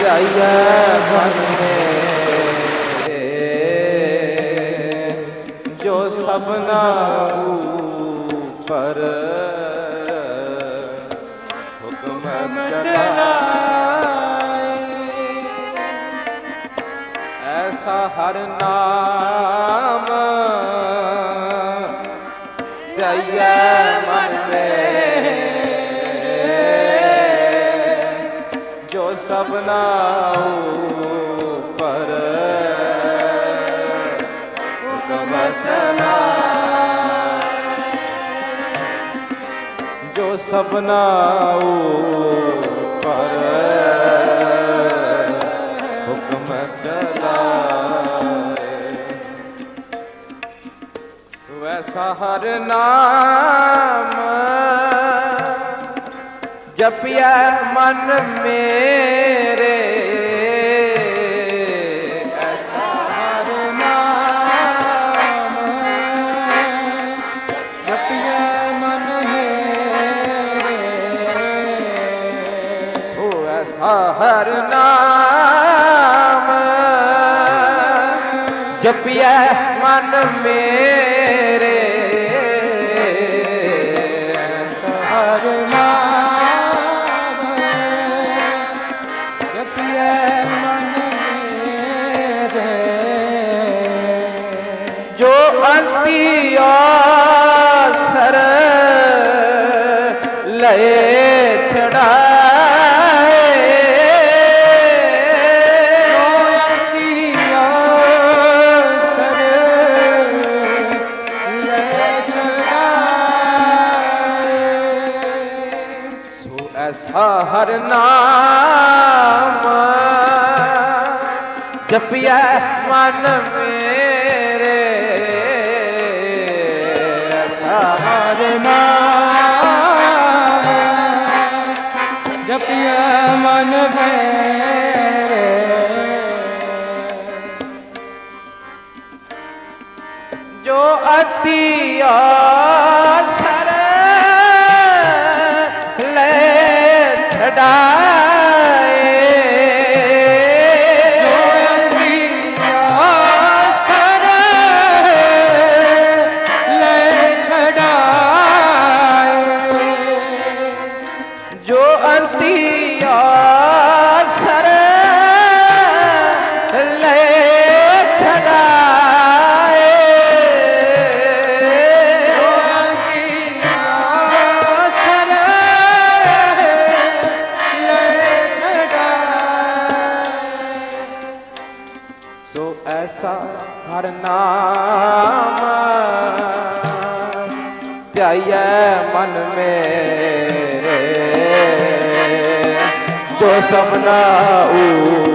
ਜਾਈਐ ਮਨ ਮੇਂ ਸਭਨਾ ਉਪਰ ਹੁਕਮ ਚਲਾਏ ਐਸਾ ਹਰ ਨਾਮ ਜਾਈਐ ਮਨ ਮੇਰੇ ਜੋ ਸਭਨਾ ਉਪਰ ਹੁਕਮ ਚਲਾਏ ਜੋ ਸਭਨਾ ਉਪਰ ਹੁਕਮ ਚਲਾਏ। ਵੈਸਾ ਹਰ ਨਾਮ ਜਪਿਆ ਮਨ ਮੇ। ਹਰ ਨਾਮ। ਜਪਿਆ ਮਨ ਮੇਰੇ ਮਨ ਮੇਰੇ। ਐਸਾ ਹਰ ਨਾਮ ਜਪਿਆ ਮਨ ਮੇਰੇ। ਜੋ ਅਤੀ ਆਸਰ ਹਰ ਨਾਮ। ਧਿਆਈਐ ਮਨ ਮੇਰੇ ਜੋ ਸਭਨਾ ਉਪਰ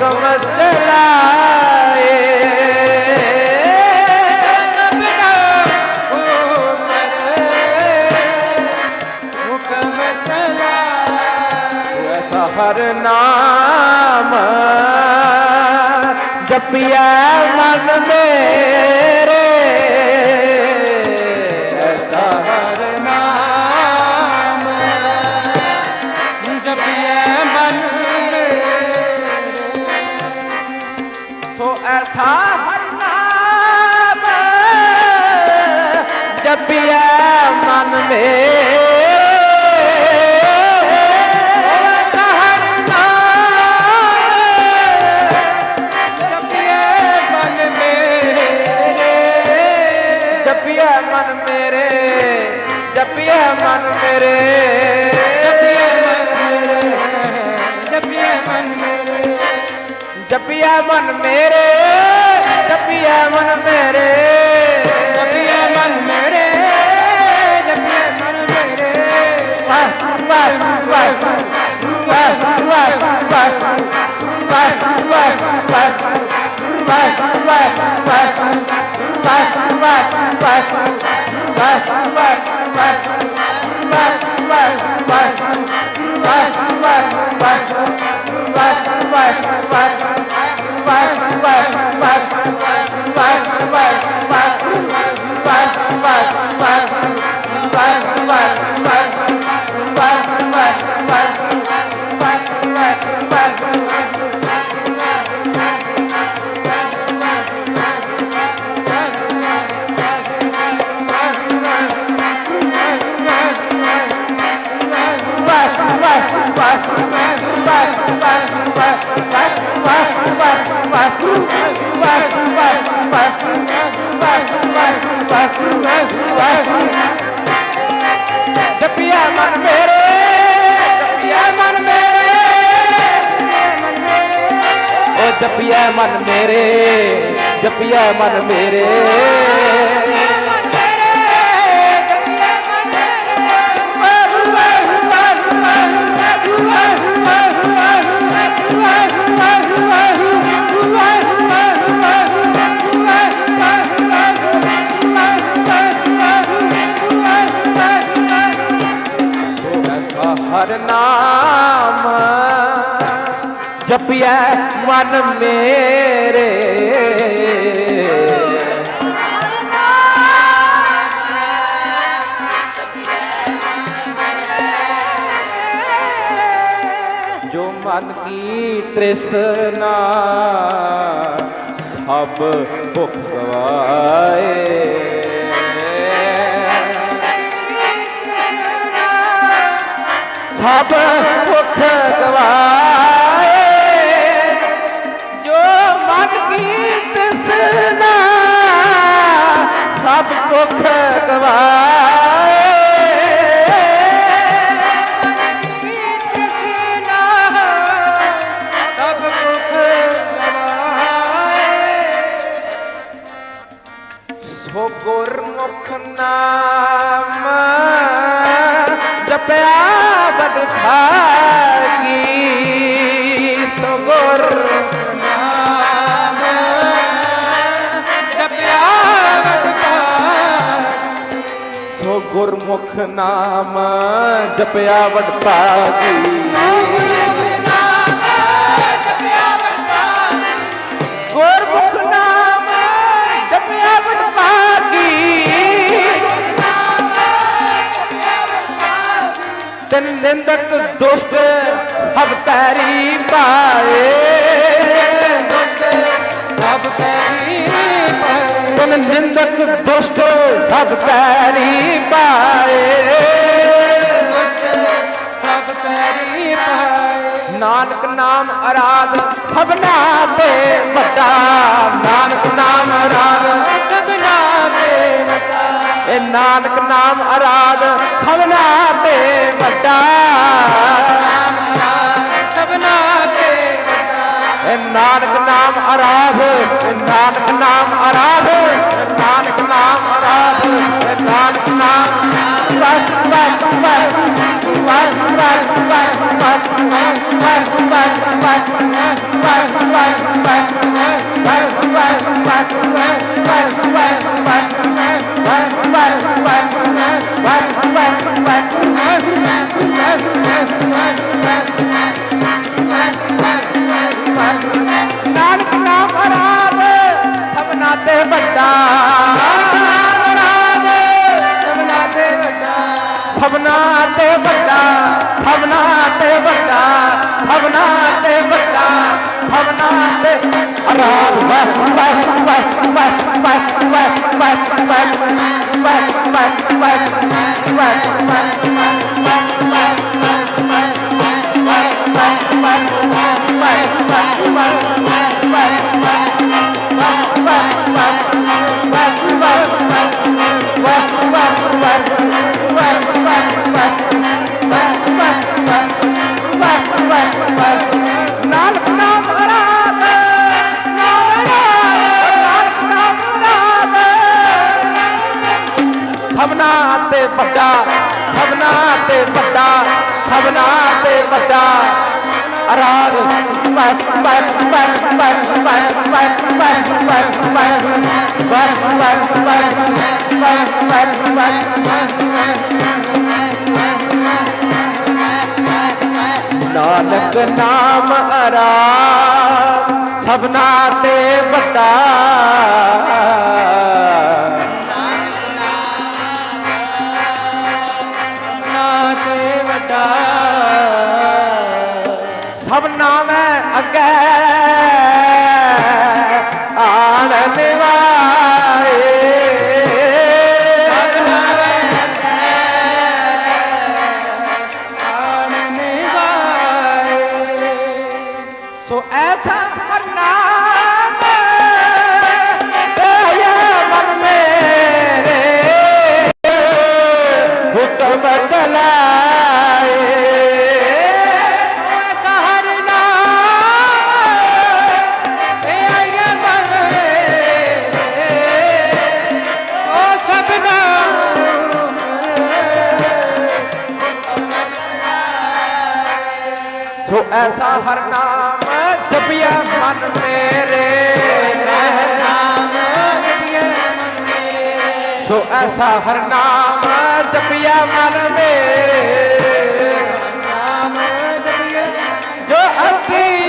ਹੁਕਮ ਚਲਾਏ ਹਰ ਨਾਮ ਜਪਿਆ ਮਨ ਮੇਰੇ ਪਿਆ ਮਨ ਮੇ। ਜਪਿਆ ਮਨ ਮੇਰੇ। ਜਪਿਆ ਮਨ ਮੇਰੇ। Bye. ਜਪਿਆ ਮਨ ਮੇਰੇ ਜਪਿਆ ਮਨ ਮੇਰੇ ਓ ਜਪਿਆ ਮਨ ਮੇਰੇ ਜਪਿਆ ਮਨ ਮੇਰੇ। ਜਪਿਆ ਮਨ ਮੇਰੇ। ਜੋ ਮਨ ਕੀ ਤ੍ਰਿਸ਼ਨਾ ਸਭ ਭੁੱਖ ਸਭ ਭੁੱਖ ਗਵਾਏ। ਕੁੱਖ ਗਵਾਏ ਕਿਤਨਾ ਸਭ ਕੁੱਖ ਗਵਾਏ ਸੋ ਗੁਰਮੁਖ ਨਾਮ ਜਪਿਆ ਬਦਖਾ ਗੁਰਮੁਖ ਨਾਮ ਜਪਿਆ ਬਦ ਭਾਗੀ ਗੁਰਮੁਖ ਨਾਮ ਜਪਿਆ ਬਦ ਭਾਗੀ ਤਨ ਨਿੰਦਕ ਦੁਸ਼ਟ ਹਬ ਪੈਰੀ ਪਾਏ। ਸਭ ਪੈਰੀ ਤਨ ਨਿੰਦਕ ਦੁਸ਼ਟ ਸਭ ਪੈਰੀ ਪਾਏ। ਨਾਨਕ ਨਾਮ ਅਰਾਧ ਸਭਨਾ ਤੇ ਵੱਡਾ। ਨਾਨਕ ਨਾਮ ਅਰਾਧ ਸਭਨਾ ਦੇ ਵਟਾ ਇਹ ਨਾਨਕ ਨਾਮ ਅਰਾਧ ਸਭਨਾ ਵੱਡਾ। ਦੇ ਇਹ ਨਾਨਕ ਨਾਮ ਅਰਾਧ ਨਾਨਕ ਨਾਮ ਅਰਾਧ। ਨਾਨਕ ਨਾਮ ਅਰਾਧ ਸਭਨਾ ਤੇ ਵੱਡਾ ते बच्चा भवना ते बच्चा भवना ते बच्चा भवना ते राम ਸਭਨਾ ਤੇ ਵੱਡਾ ਸਭਨਾ ਤੇ ਵੱਡਾ ਸਭਨਾ ਤੇ ਵੱਡਾ ਅਰਾਧ ਨਾਨਕ ਨਾਮ ਅਰਾਧ ਸਭਨਾ ਤੇ ਵੱਡਾ ਐਸਾ ਹਰ ਨਾਮ ਜਪਿਆ ਮਨ ਮੇਰੇ। ਨਾਮ ਜਪਿਐ ਮਨ ਮੇਰੇ। ਸੋ ਐਸਾ ਹਰ ਨਾਮ ਜਪਿਆ ਮਨ ਮੇਰੇ। ਨਾਮ ਜਪਿਐ ਜੋ ਅਤੀਆ